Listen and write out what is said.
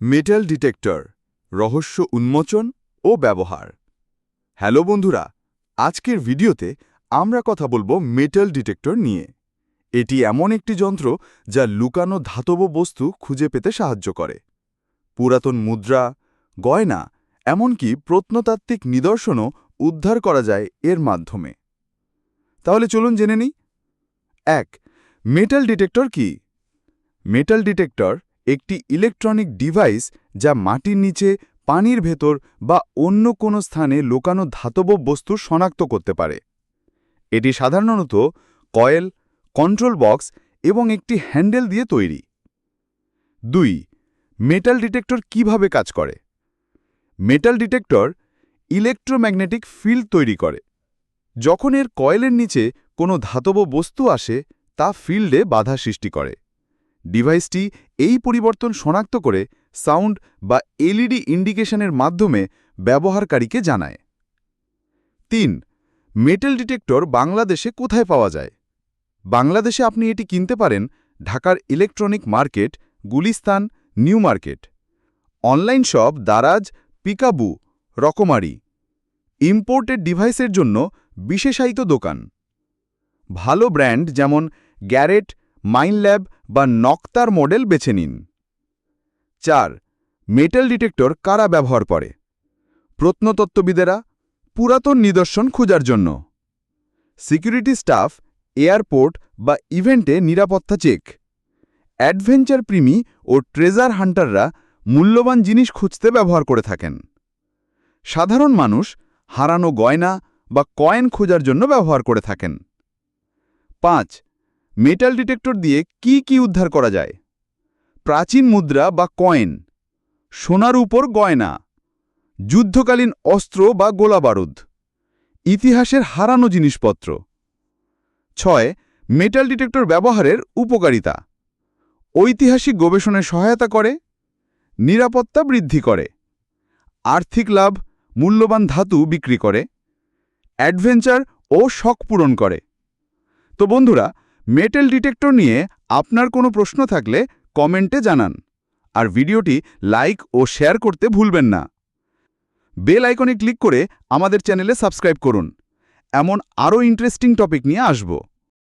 Metal detector, রহস্য উন্মোচন ও ব্যবহার। হ্যালো বন্ধুরা, আজকের ভিডিওতে আমরা কথা বলব মেটাল ডিটেক্টর নিয়ে। এটি এমন একটি যন্ত্র যা লুকানো ধাতব বস্তু খুঁজে পেতে সাহায্য করে। পুরাতন মুদ্রা, গয়না, এমনকি প্রত্নতাত্ত্বিক নিদর্শনও উদ্ধার করা যায় এর মাধ্যমে। তাহলে চলুন জেনে নিই। এক, মেটাল ডিটেক্টর কি? মেটাল ডিটেক্টর একটি ইলেকট্রনিক ডিভাইস যা মাটির নিচে, পানির ভেতর বা অন্য কোনো স্থানে লোকানো ধাতব বস্তু শনাক্ত করতে পারে। এটি সাধারণত কয়েল, কন্ট্রোল বক্স এবং একটি হ্যান্ডেল দিয়ে তৈরি। দুই, মেটাল ডিটেক্টর কীভাবে কাজ করে? মেটাল ডিটেক্টর ইলেকট্রোম্যাগনেটিক ফিল্ড তৈরি করে। যখন এর কয়েলের নিচে কোনো ধাতব বস্তু আসে, তা ফিল্ডে বাধা সৃষ্টি করে। ডিভাইসটি এই পরিবর্তন শনাক্ত করে সাউন্ড বা এলইডি ইন্ডিকেশনের মাধ্যমে ব্যবহারকারীকে জানায়। তিন, মেটেল ডিটেক্টর বাংলাদেশে কোথায় পাওয়া যায়? বাংলাদেশে আপনি এটি কিনতে পারেন ঢাকার electronic market, Gulistan, new market. Online shop, Daraz, Pickaboo, Rokomari. Imported ডিভাইসের জন্য বিশেষায়িত দোকান। ভালো ব্র্যান্ড যেমন গ্যারেট, মাইনল্যাব বা নক্তার মডেল বেছে নিন। চার, মেটাল ডিটেক্টর কারা ব্যবহার করে? প্রত্নতত্ত্ববিদেরা পুরাতন নিদর্শন খোঁজার জন্য। সিকিউরিটি স্টাফ, এয়ারপোর্ট বা ইভেন্টে নিরাপত্তা চেক। অ্যাডভেঞ্চার প্রিমি ও ট্রেজার হান্টাররা মূল্যবান জিনিস খুঁজতে ব্যবহার করে থাকেন। সাধারণ মানুষ হারানো গয়না বা কয়েন খোঁজার জন্য ব্যবহার করে থাকেন। পাঁচ মেটাল ডিটেক্টর দিয়ে কি কি উদ্ধার করা যায়? প্রাচীন মুদ্রা বা কয়েন, সোনার উপর গয়না, যুদ্ধকালীন অস্ত্র বা গোলাবারুদ, ইতিহাসের হারানো জিনিসপত্র। ছয় মেটাল ডিটেক্টর ব্যবহারের উপকারিতা, ঐতিহাসিক গবেষণায় সহায়তা করে, নিরাপত্তা বৃদ্ধি করে, আর্থিক লাভ, মূল্যবান ধাতু বিক্রি করে, অ্যাডভেঞ্চার ও শখ পূরণ করে। তো বন্ধুরা মেটাল ডিটেক্টর নিয়ে আপনার কোনো প্রশ্ন থাকলে কমেন্টে জানান। আর ভিডিওটি লাইক ও শেয়ার করতে ভুলবেন না। বেল আইকনে ক্লিক করে আমাদের চ্যানেলে সাবস্ক্রাইব করুন। এমন আরও ইন্টারেস্টিং টপিক নিয়ে আসব।